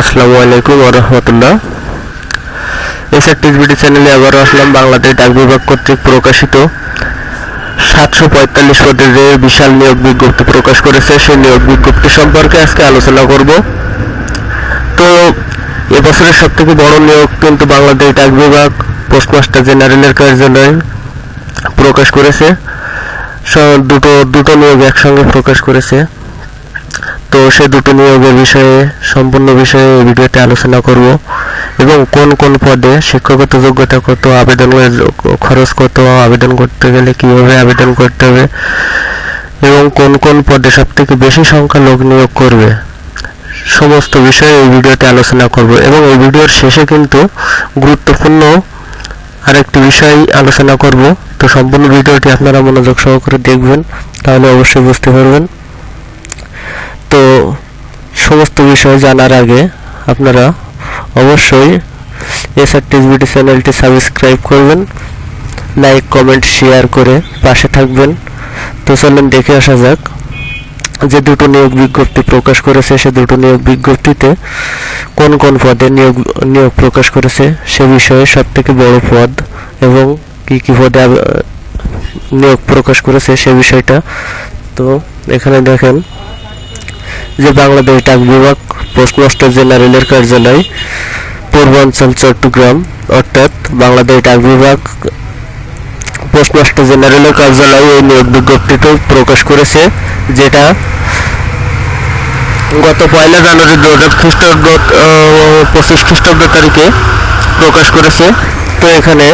আসসালামু আলাইকুম রহমতুল্লাহ SR TV চ্যানেলে আবারও আসলাম বাংলাদেশ ডাক বিভাগ কর্তৃক প্রকাশিত। সাতশো পঁয়তাল্লিশ পদের বিশাল নিয়োগ বিজ্ঞপ্তি প্রকাশ করেছে, সেই নিয়োগ বিজ্ঞপ্তি সম্পর্কে আজকে আলোচনা করব। তো এবছরের সব থেকে বড় নিয়োগ কিন্তু বাংলাদেশ ডাক বিভাগ পোস্টমাস্টার জেনারেলের কার্যালয়ে প্রকাশ করেছে। দুটো দুটো নিয়োগ একসঙ্গে প্রকাশ করেছে। তো সে দুটো নিয়োগের বিষয়ে, সম্পূর্ণ বিষয়ে এই ভিডিওতে আলোচনা করব এবং কোন কোন পদে শিক্ষাগত যোগ্যতা কত আবেদনের যোগ- খরচ কত, আবেদন করতে গেলে কীভাবে আবেদন করতে হবে এবং কোন কোন পদে সব থেকে বেশি সংখ্যা লোক নিয়োগ করবে, সমস্ত বিষয়ে এই ভিডিওতে আলোচনা করব এবং এই ভিডিওর শেষে কিন্তু গুরুত্বপূর্ণ আরেকটি বিষয় আলোচনা করব। তো সম্পূর্ণ ভিডিওটি আপনারা মনোযোগ সহকারে দেখবেন, তাহলে অবশ্যই বুঝতে পারবেন। তো সমস্ত বিষয় জানার আগে আপনারা অবশ্যই এসআর টিভিটি চ্যানেলটি সাবস্ক্রাইব করবেন, লাইক, কমেন্ট, শেয়ার করে পাশে থাকবেন। তো চলেন দেখে আসা যাক যে দুটো নিয়োগ বিজ্ঞপ্তি প্রকাশ করেছে, সে দুটো নিয়োগ বিজ্ঞপ্তিতে কোন কোন পদে নিয়োগ নিয়োগ প্রকাশ করেছে সে বিষয়ে সব থেকে বড় পদ এবং কি কি পদে নিয়োগ প্রকাশ করেছে সে বিষয়টা। তো এখানে দেখেন যে বাংলাদেশ ডাক বিভাগ পোস্টমাস্টার জেনারেলের কার্যালয়, পূর্বাঞ্চল, চট্টগ্রাম, অর্থাৎ বাংলাদেশ ডাক বিভাগ পোস্টমাস্টার জেনারেলের কার্যালয় এই নিয়োগ বিজ্ঞপ্তিটি প্রকাশ করেছে, যেটা গত পয়লা জানুয়ারি দু হাজার খ্রিস্টাব্দ পঁচিশ খ্রিস্টাব্দ তারিখে প্রকাশ করেছে। তো এখানে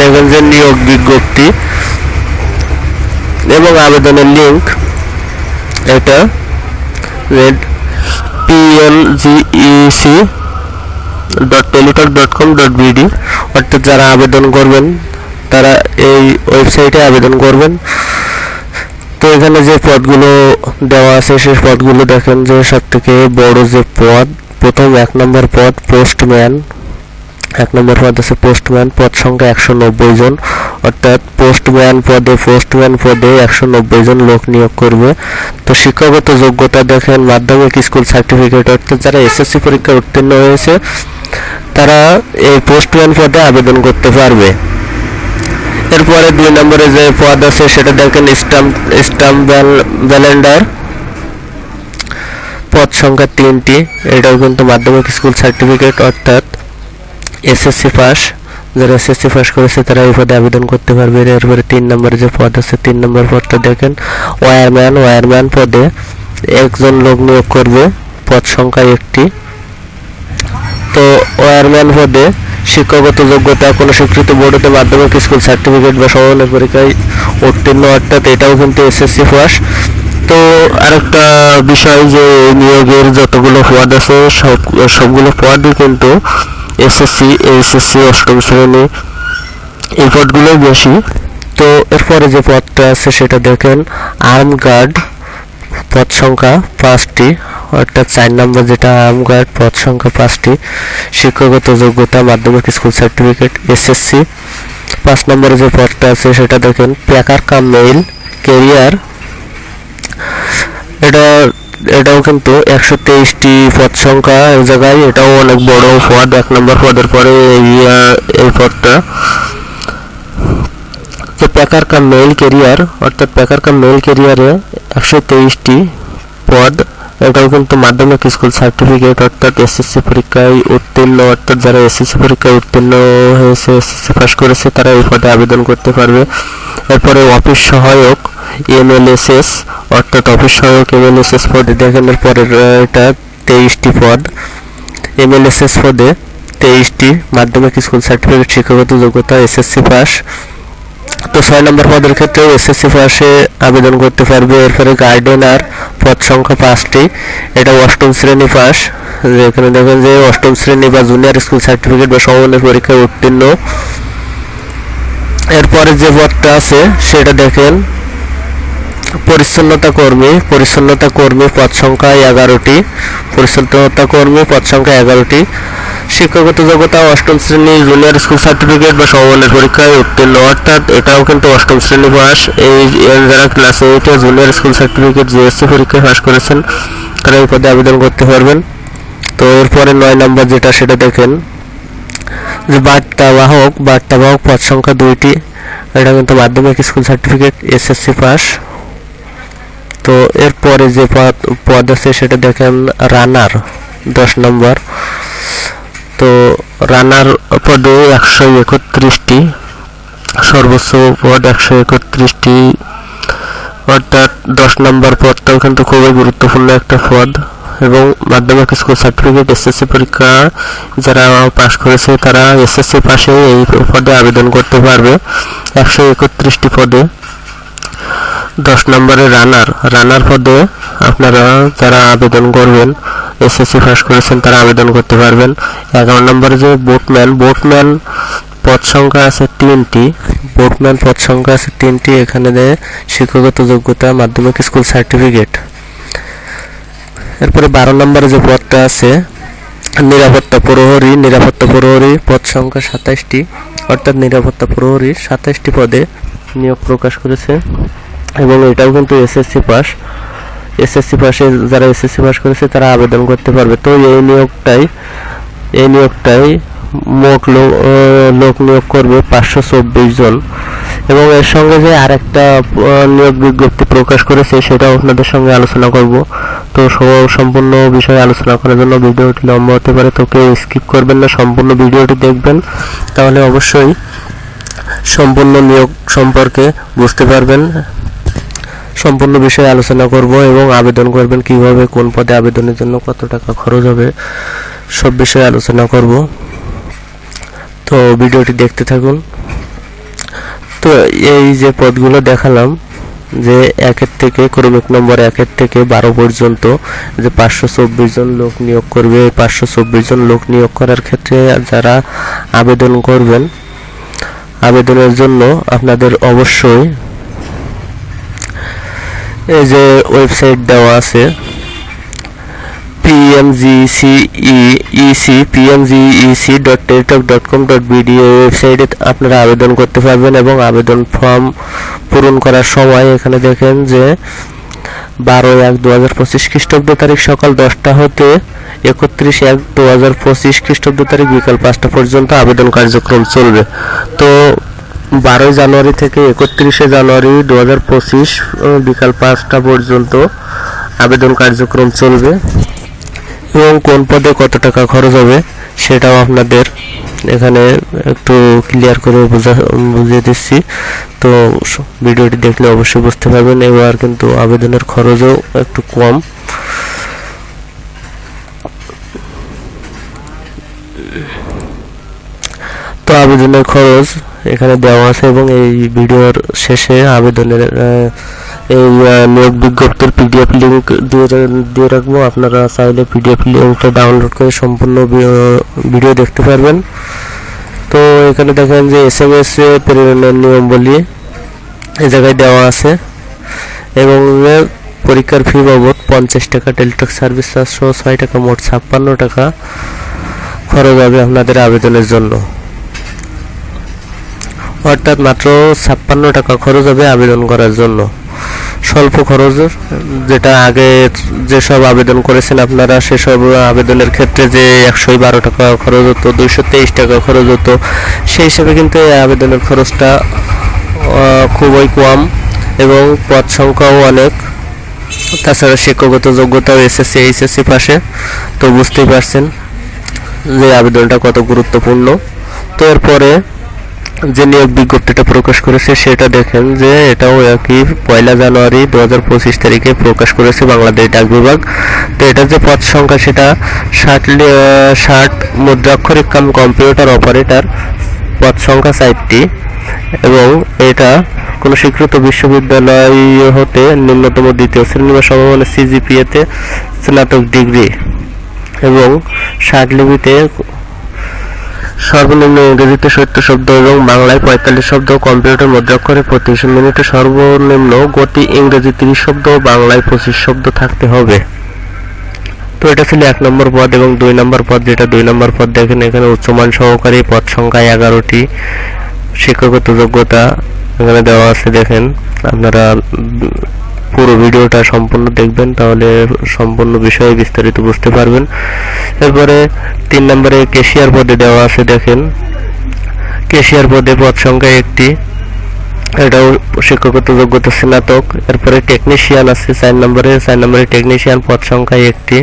দেখেন যে নিয়োগ বিজ্ঞপ্তি এবং আবেদনের লিঙ্ক, এটা red P L G E C dot Teletalk dot com dot BD অর্থাৎ যারা আবেদন করবেন, তারা এই ওয়েবসাইটে আবেদন করবেন। তো এখানে যে পদগুলো দেওয়া আছে, সেই পদগুলো দেখেন যে সব থেকে বড় যে পদ, প্রথম এক নম্বর পদ পোস্টম্যান এক নম্বর পদ আছে পোস্টম্যান পদ সংখ্যা একশো নব্বই জন। অর্থাৎ পোস্টম্যান পদে পোস্টম্যান পদে একশো নব্বই জন লোক নিয়োগ করবে। তো শিক্ষাগত যোগ্যতা দেখেন, মাধ্যমিক স্কুল সার্টিফিকেট অর্থাৎ যারা এসএসসি পরীক্ষায় উত্তীর্ণ হয়েছে, তারা এই পোস্টম্যান পদে আবেদন করতে পারবে। এরপরে দুই নম্বরে যে পদ আছে, সেটা দেখেন স্টাম্প স্টাম্প ব্যালেন্ডার পদ সংখ্যা তিনটি, এটাও কিন্তু মাধ্যমিক স্কুল সার্টিফিকেট অর্থাৎ এসএসসি পাস যারা এসএসসি পাস করেছে, তারা এই পদে আবেদন করতে পারবে। এরপরে তিন নম্বরে যে পদ আছে, তিন নম্বর পদটা দেখেন, ওয়ারম্যান ওয়ারম্যান পদে একজন লোক নিয়োগ করবে, পদ সংখ্যা একটি। তো ওয়ারম্যান পদে শিক্ষাগত যোগ্যতা কোনো স্বীকৃত বোর্ডেতে মাধ্যমিক স্কুল সার্টিফিকেট বা সমন্বয় পরীক্ষায় উত্তীর্ণ, অর্থাৎ এটাও কিন্তু এসএসসি পাস তো আরেকটা বিষয় যে নিয়োগের যতগুলো পদ আছে, সব, সবগুলো পদই কিন্তু এসএসসি এইচএসসি অষ্টম শ্রেণি, এই পদগুলো বেশি। তো এরপরে যে পদটা আছে সেটা দেখেন আর্ম গার্ড পদ সংখ্যা পাঁচটি, অর্থাৎ চার নম্বর যেটা আর্ম গার্ড পদ সংখ্যা পাঁচটি, শিক্ষাগত যোগ্যতা, মাধ্যমিক স্কুল সার্টিফিকেট এসএসসি পাঁচ নম্বরে যে পদটা আছে সেটা দেখেন প্যাকার কাম মেইল কেরিয়ার এটা এটাও কিন্তু একশো তেইশটি পদ সংখ্যা এক জায়গায়, এটাও অনেক বড় পদ, এক নম্বর পদের পরে এই এই পদটা। তো প্যাকার কাম মেইল কেরিয়ার অর্থাৎ প্যাকার কাম মেইল কেরিয়ারে একশো তেইশটি পদ, এটাও কিন্তু মাধ্যমিক স্কুল সার্টিফিকেট অর্থাৎ এসএসসি পরীক্ষায় উত্তীর্ণ, অর্থাৎ যারা এসএসসি পরীক্ষায় উত্তীর্ণ হয়েছে এসএসসি পাস করেছে, তারা এই পদে আবেদন করতে পারবে। এরপরে অফিস সহায়ক এমএলএসএস অর্থাৎ অফিস সহায়ক এমএলএসএস পদে। দেখেন এরপরের আহ, এটা তেইশটি পদ। এমএলএসএস পদে তেইশটি মাধ্যমিক স্কুল সার্টিফিকেট শিক্ষাগত যোগ্যতা এসএসসি পাস। তো ছয় নম্বর পদের ক্ষেত্রে এসএসসি পাশে আবেদন করতে পারবে। এরপরে গার্ডেনার পদ সংখ্যা পাঁচটি। এটা অষ্টম শ্রেণি পাস। এখানে দেখেন যে অষ্টম শ্রেণি বা জুনিয়র স্কুল সার্টিফিকেট বা সমন্বয় পরীক্ষায় উত্তীর্ণ। এরপরে যে পদটা আছে সেটা দেখেন পরিচ্ছন্নতা কর্মী পরিচ্ছন্নতা কর্মী পদ সংখ্যা এগারোটি, পরিচ্ছন্নতা কর্মী পদ সংখ্যা এগারোটি। শিক্ষাগত যোগ্যতা অষ্টম শ্রেণি জুনিয়র স্কুল সার্টিফিকেট বা সমমানের পরীক্ষায় উত্তীর্ণ, অর্থাৎ এটাও কিন্তু অষ্টম শ্রেণি পাস। এই যারা ক্লাস এইটে জুনিয়র স্কুল সার্টিফিকেট জিএসসি পরীক্ষায় পাস করেছেন, তারা এই পদে আবেদন করতে পারবেন। তো এরপরে নয় নম্বর যেটা, সেটা দেখেন। যে বার্তা বাহক বার্তা বাহক পদ সংখ্যা দুইটি, এটা কিন্তু মাধ্যমিক স্কুল সার্টিফিকেট এসএসসি পাস তো এরপরে যে পদ পদ আছে সেটা দেখেন রানার, দশ নম্বর। তো রানার পদে একশো একত্রিশটি, সর্বোচ্চ পদ একশো একত্রিশটি। অর্থাৎ দশ নম্বর পদটাও কিন্তু খুবই গুরুত্বপূর্ণ একটা পদ। এবং মাধ্যমিক স্কুল সার্টিফিকেট এসএসসি পরীক্ষা যারা পাস করেছে, তারা এসএসসি পাশে এই পদে আবেদন করতে পারবে। একশো একত্রিশটি পদে। দশ নম্বরে রানার। রানার পদে আপনারা যারা আবেদন করবেন এসএসসি পাস করেছেন, তারা আবেদন করতে পারবেন। এগারো নম্বরে যে বোটম্যান বোটম্যান পদ সংখ্যা আছে তিনটি। বোটম্যান পদ সংখ্যা আছে তিনটি, এখানে দেয় শিক্ষাগত যোগ্যতা, মাধ্যমিক স্কুল সার্টিফিকেট এরপরে বারো নম্বরে যে পদটা আছে, নিরাপত্তা প্রহরী নিরাপত্তা প্রহরী পদ সংখ্যা সাতাইশটি, অর্থাৎ নিরাপত্তা প্রহরী সাতাইশটি পদে নিয়োগ প্রকাশ করেছে। এবং এটাও কিন্তু এসএসসি পাস এসএসসি পাশে যারা এসএসসি পাস করেছে, তারা আবেদন করতে পারবে। তো এই নিয়োগটাই এই নিয়োগটাই মোট লোক নিয়োগ করবে পাঁচশো চব্বিশ জন। এবং এর সঙ্গে যে আরেকটা নিয়োগ বিজ্ঞপ্তি প্রকাশ করেছে, সেটাও আপনাদের সঙ্গে আলোচনা করব। তো সম্পূর্ণ বিষয়ে আলোচনা করার জন্য ভিডিওটি লম্বা হতে পারে, তো কেউ স্কিপ করবেন না, সম্পূর্ণ ভিডিওটি দেখবেন। তাহলে অবশ্যই সম্পূর্ণ নিয়োগ সম্পর্কে বুঝতে পারবেন। সম্পূর্ণ বিষয়ে আলোচনা করব এবং আবেদন করবেন কীভাবে, কোন পদে আবেদনের জন্য কত টাকা খরচ হবে, সব বিষয়ে আলোচনা করব। তো ভিডিওটি দেখতে থাকুন। তো এই যে পদগুলো দেখালাম, যে একের থেকে, ক্রমিক নম্বর একের থেকে বারো পর্যন্ত, যে পাঁচশো চব্বিশ জন লোক নিয়োগ করবে, এই পাঁচশো চব্বিশ জন লোক নিয়োগ করার ক্ষেত্রে যারা আবেদন করবেন, আবেদনের জন্য আপনাদের অবশ্যই এই যে ওয়েবসাইট দেওয়া আছে P M G C E C P M G E C dot Teletalk dot com dot BD ওয়েবসাইটে আপনারা আবেদন করতে পারবেন এবং আবেদন ফর্ম পূরণ করার সময় এখানে দেখেন যে বারো এক দু হাজার পঁচিশ খ্রিস্টাব্দ তারিখ সকাল দশটা হতে একত্রিশ এক দু হাজার পঁচিশ খ্রিস্টাব্দ তারিখ বিকাল পাঁচটা পর্যন্ত আবেদন কার্যক্রম চলবে। তো বারোই জানুয়ারি থেকে একত্রিশে জানুয়ারি দু হাজার পঁচিশ বিকাল পাঁচটা পর্যন্ত আবেদন কার্যক্রম চলবে। এবং কোন পদে কত টাকা খরচ হবে সেটাও আপনাদের এখানে একটু ক্লিয়ার করে বোঝা, বুঝিয়ে দিচ্ছি। তো ভিডিওটি দেখলে অবশ্যই বুঝতে পারবেন, এবার কিন্তু আবেদনের খরচও একটু কম। তো আবেদনের খরচ এখানে দেওয়া আছে এবং এই ভিডিওর শেষে আবেদনের এই নিয়োগ বিজ্ঞপ্তির পিডিএফ লিঙ্ক দিয়ে দিয়ে রাখব। আপনারা চাইলে পিডিএফ লিঙ্কটা ডাউনলোড করে সম্পূর্ণ ভিডিও দেখতে পারবেন। তো এখানে দেখেন যে এস এম এস প্রেরণের নিয়ম বলি এই জায়গায় দেওয়া আছে এবং পরীক্ষার ফি বাবদ পঞ্চাশ টাকা টেলিটক সার্ভিস চার্জ সহ ছয় টাকা মোট ছাপ্পান্ন টাকা খরচ হবে আপনাদের আবেদনের জন্য। অর্থাৎ মাত্র ছাপ্পান্ন টাকা খরচ হবে আবেদন করার জন্য। স্বল্প খরচ যেটা আগে যেসব আবেদন করেছেন আপনারা, সেসব আবেদনের ক্ষেত্রে যে একশো বারো টাকা খরচ হতো, দুইশো তেইশ টাকা খরচ হতো, সেই হিসেবে কিন্তু এই আবেদনের খরচটা খুবই কম এবং পদ সংখ্যাও অনেক। তাছাড়া শিক্ষাগত যোগ্যতাও এসএসসি, এইচএসসি পাশে, তো বুঝতেই পারছেন যে আবেদনটা কত গুরুত্বপূর্ণ। তো এরপরে যে নিয়োগ বিজ্ঞপ্তিটা প্রকাশ করেছে সেটা দেখেন যে এটাও একই পয়লা জানুয়ারি দু হাজার পঁচিশ তারিখে প্রকাশ করেছে বাংলাদেশ ডাক বিভাগ। তো এটার যে পদ সংখ্যা সেটা ষাট ষাট মুদ্রাক্ষরিক কাম কম্পিউটার অপারেটর পদ সংখ্যা চারটি এবং এটা কোনো স্বীকৃত বিশ্ববিদ্যালয় হতে ন্যূনতম দ্বিতীয় শ্রেণি বা সমমানের সিজিপিএতে স্নাতক ডিগ্রি এবং ষাট লিপিতে সর্বনিম্ন ইংরেজিতে সত্তর শব্দ এবং বাংলায় পঁয়তাল্লিশ শব্দ, কম্পিউটার মুদ্রাক্ষরে প্রতি মিনিটে সর্বনিম্ন গতি ইংরেজি তিরিশ শব্দ ও বাংলায় পঁচিশ শব্দ থাকতে হবে। তো এটা ছিল এক নম্বর পদ এবং দুই নম্বর পদ, যেটা দুই নম্বর পদ দেখেন এখানে উচ্চমান সহকারী পদ সংখ্যা এগারোটি। শিক্ষাগত যোগ্যতা এখানে দেওয়া আছে দেখেন। আপনারা পুরো ভিডিওটা সম্পূর্ণ দেখবেন, তাহলে সম্পূর্ণ বিষয়ে বিস্তারিত বুঝতে পারবেন। এরপরে তিন নম্বরে কেশিয়ার পদে দেওয়া আছে, দেখেন। কেশিয়ার পদে পদ সংখ্যা একটি। এটাও শিক্ষকত্ব যোগ্যতা স্নাতক। এরপরে টেকনিশিয়ান আছে, চার নম্বরে। চার নম্বরে টেকনিশিয়ান পদ সংখ্যা একটি।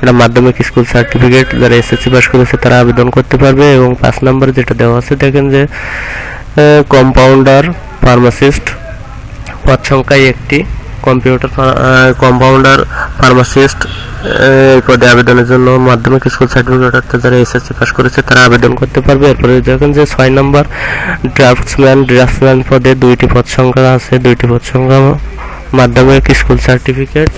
এটা মাধ্যমিক স্কুল সার্টিফিকেট যারা এসএসসি পাস করেছে তারা আবেদন করতে পারবে। এবং পাঁচ নম্বরে যেটা দেওয়া আছে, দেখেন যে কম্পাউন্ডার ফার্মাসিস্ট পদ সংখ্যায় একটি। কম্পিউটার কম্পাউন্ডার ফার্মাসিস্ট এই পদে আবেদনের জন্য মাধ্যমিক স্কুল সার্টিফিকেট অর্থাৎ যারা এসএসসি পাস করেছে তারা আবেদন করতে পারবে। এরপরে দেখেন যে ছয় নম্বর ড্রাফটসম্যান ড্রাফটসম্যান পদে দুইটি পদ সংখ্যা আছে। দুইটি পদ সংখ্যা মাধ্যমিক স্কুল সার্টিফিকেট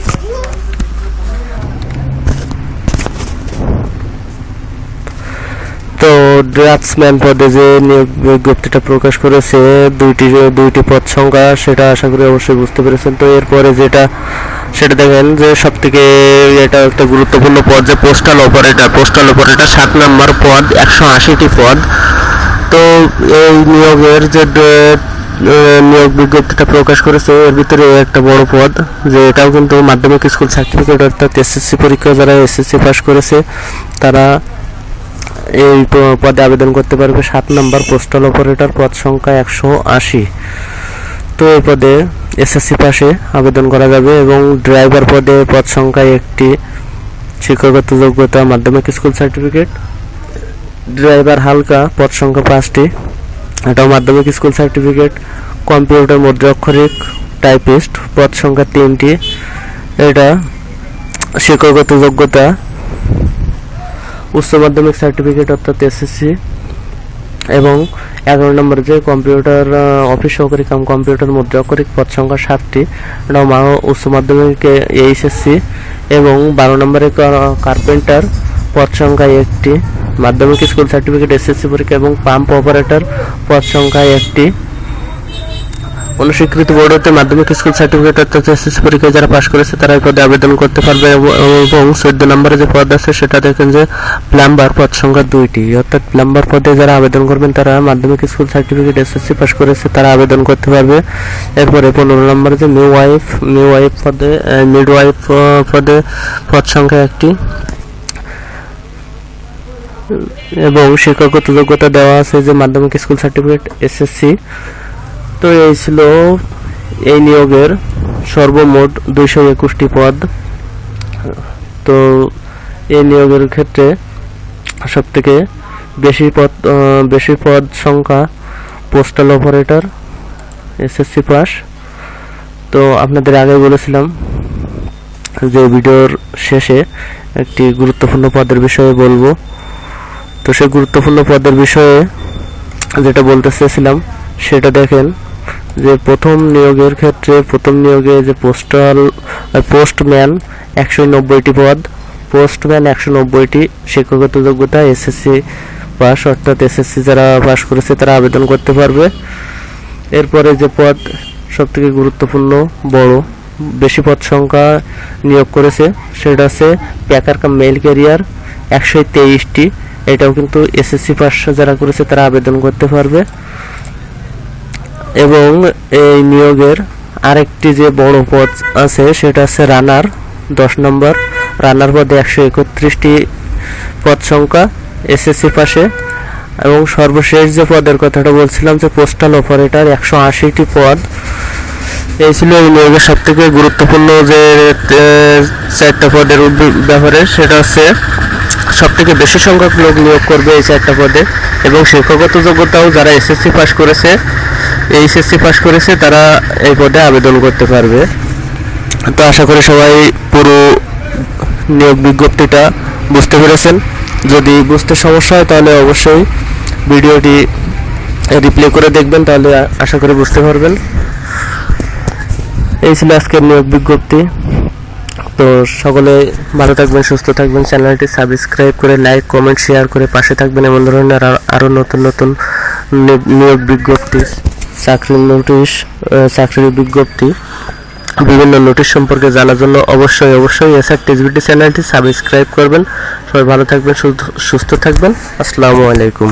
তো ড্রাফটসম্যান পদে যে নিয়োগ বিজ্ঞপ্তিটা প্রকাশ করেছে, দুইটি দুইটি পদ সংখ্যা, সেটা আশা করি অবশ্যই বুঝতে পেরেছেন। তো এরপরে যেটা, সেটা দেখেন যে সব থেকে এটা একটা গুরুত্বপূর্ণ পদ যে পোস্টাল অপারেটর পোস্টাল অপারেটর সাত নম্বর পদ, একশো আশিটি পদ। তো এই নিয়োগের যে নিয়োগ বিজ্ঞপ্তিটা প্রকাশ করেছে, এর ভিতরে একটা বড় পদ, যে এটাও কিন্তু মাধ্যমিক স্কুল সার্টিফিকেট অর্থাৎ এসএসসি পরীক্ষা যারা এসএসসি পাস করেছে, তারা এই পদে আবেদন করতে পারবে সাত নম্বর পোস্টাল অপারেটর পদ সংখ্যা একশো আশি। তো এই পদে এসএসসি পাশে আবেদন করা যাবে এবং ড্রাইভার পদে পদ সংখ্যা একটি, শিক্ষাগত যোগ্যতা মাধ্যমিক স্কুল সার্টিফিকেট ড্রাইভার হালকা, পদ সংখ্যা পাঁচটি এটাও মাধ্যমিক স্কুল সার্টিফিকেট কম্পিউটার অক্ষরিক টাইপিস্ট পদ সংখ্যা তিনটি, এটা শিক্ষাগত যোগ্যতা উচ্চ মাধ্যমিক সার্টিফিকেট অর্থাৎ এসএসসি এবং এগারো নম্বর যে কম্পিউটার অফিস সহকারী কাম কম্পিউটার মুদ্রা পদ সংখ্যা সাতটি এটাও উচ্চ মাধ্যমিকে এইচএসসি এবং বারো নম্বরে কার্পেন্টার পদ সংখ্যা একটি, মাধ্যমিক স্কুল সার্টিফিকেট এসএসসি পরীক্ষা এবং পাম্প অপারেটর পদ সংখ্যা একটি। অনুস্বীকৃত বোর্ড মাধ্যমিক স্কুল সার্টিফিকেট অর্থাৎ এসএসসি পরীক্ষায় যারা পাশ করেছে, তারা এই পদে আবেদন করতে পারবে এবং- চোদ্দ নম্বরে যে পদ আছে, সেটা দেখেন যে প্লাম্বার পদ সংখ্যা দুইটি। অর্থাৎ প্লাম্বার পদে যারা আবেদন করবেন, তারা মাধ্যমিক স্কুল সার্টিফিকেট এসএসসি পাশ করেছে, তারা আবেদন করতে পারবে। এরপরে পনেরো নম্বরে যে মিউ ওয়াইফ মিউ ওয়াইফ পদে মিড ওয়াইফ পদে পদ সংখ্যা একটি। এবং শিক্ষাগত যোগ্যতা দেওয়া আছে যে মাধ্যমিক স্কুল সার্টিফিকেট এসএসসি তো এই ছিল এই নিয়োগের সর্বমোট দুইশো একুশটি পদ। তো এই নিয়োগের ক্ষেত্রে সব থেকে বেশি পদ বেশি পদ সংখ্যা পোস্টাল অপারেটর এসএসসি পাস তো আপনাদের আগে বলেছিলাম যে ভিডিওর শেষে একটি গুরুত্বপূর্ণ পদের বিষয়ে বলব। তো সেই গুরুত্বপূর্ণ পদের বিষয়ে যেটা বলতে চেয়েছিলাম, সেটা দেখেন যে প্রথম নিয়োগের ক্ষেত্রে, প্রথম নিয়োগে যে পোস্টাল পোস্টম্যান একশো নব্বইটি পদ পোস্টম্যান একশো নব্বইটি শিক্ষাগত যোগ্যতা এসএসসি পাস অর্থাৎ এসএসসি যারা পাস করেছে তারা আবেদন করতে পারবে। এরপরে যে পদ সবথেকে গুরুত্বপূর্ণ, বড়, বেশি পদ সংখ্যা নিয়োগ করেছে, সেটা হচ্ছে প্যাকার কাম মেল ক্যারিয়ার একশো তেইশটি। এটাও কিন্তু এসএসসি পাস যারা করেছে তারা আবেদন করতে পারবে। এবং এই নিয়োগের আরেকটি যে বড় পদ আছে, সেটা হচ্ছে রানার, দশ নম্বর। রানার পদে একশো একত্রিশটি পদ সংখ্যা এসএসসি পাশে। এবং সর্বশেষ যে পদের কথাটা বলছিলাম, যে পোস্টাল অপারেটর একশো আশিটি পদ। এই ছিল এই নিয়োগের সব থেকে গুরুত্বপূর্ণ যে চারটা পদের ব্যাপারে, সেটা হচ্ছে সব থেকে বেশি সংখ্যক লোক নিয়োগ করবে এই চারটা পদে। এবং শিক্ষাগত যোগ্যতাও যারা এসএসসি পাস করেছে এইচএসসি পাস করেছে, তারা এই পদে আবেদন করতে পারবে। তো আশা করি সবাই পুরো নিয়োগ বিজ্ঞপ্তিটা বুঝতে পেরেছেন। যদি বুঝতে সমস্যা হয়, তাহলে অবশ্যই ভিডিওটি রিপ্লে করে দেখবেন, তাহলে আশা করি বুঝতে পারবেন। এই ছিল আজকের নিয়োগ বিজ্ঞপ্তি। তো সকলে ভালো থাকবেন, সুস্থ থাকবেন। চ্যানেলটি সাবস্ক্রাইব করে লাইক কমেন্ট শেয়ার করে পাশে থাকবেন। এমন ধরনের আর- আরও নতুন নতুন নিয়োগ বিজ্ঞপ্তি। চাকরির নোটিশ চাকরির বিজ্ঞপ্তি, বিভিন্ন নোটিশ সম্পর্কে জানার জন্য অবশ্যই অবশ্যই এসআর টিভিটি চ্যানেলটি সাবস্ক্রাইব করবেন। সবাই ভালো থাকবেন সুস্থ থাকবেন। আসসালামু আলাইকুম।